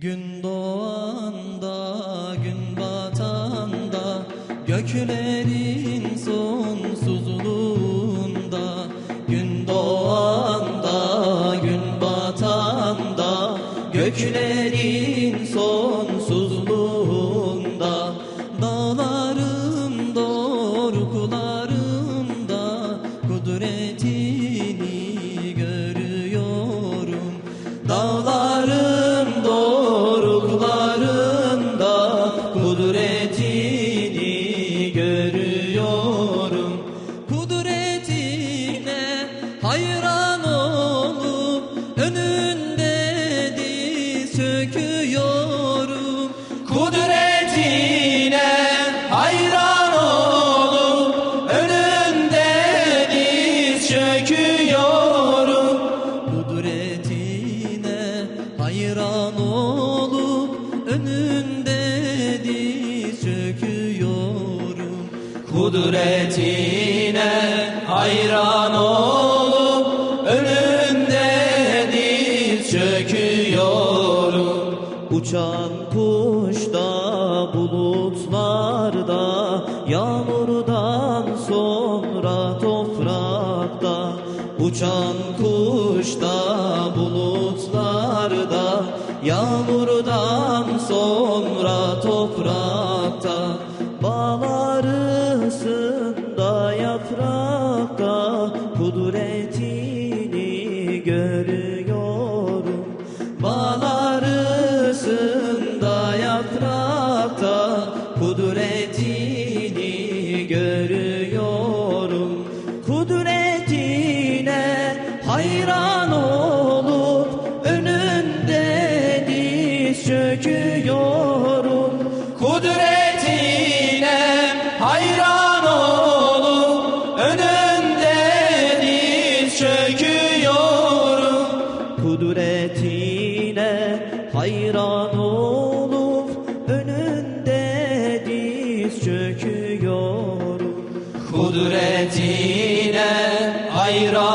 Gün doğanda, gün batanda, göklerin sonsuzluğunda. Gün doğanda, gün batanda, göklerin sonsuzluğunda. Dağların diz çöküyorum. Kudretine hayran olup diz çöküyorum. Kudretine hayran olup diz çöküyorum. Kudretine hayran olup diz çöküyorum. Uçan kuşta bulutlarda yağmurdan sonra toprakta Uçan kuşta bulutlarda yağmurdan sonra toprakta diz çöküyorum Kudretine hayran olup önünde diz çöküyorum. Kudretine hayran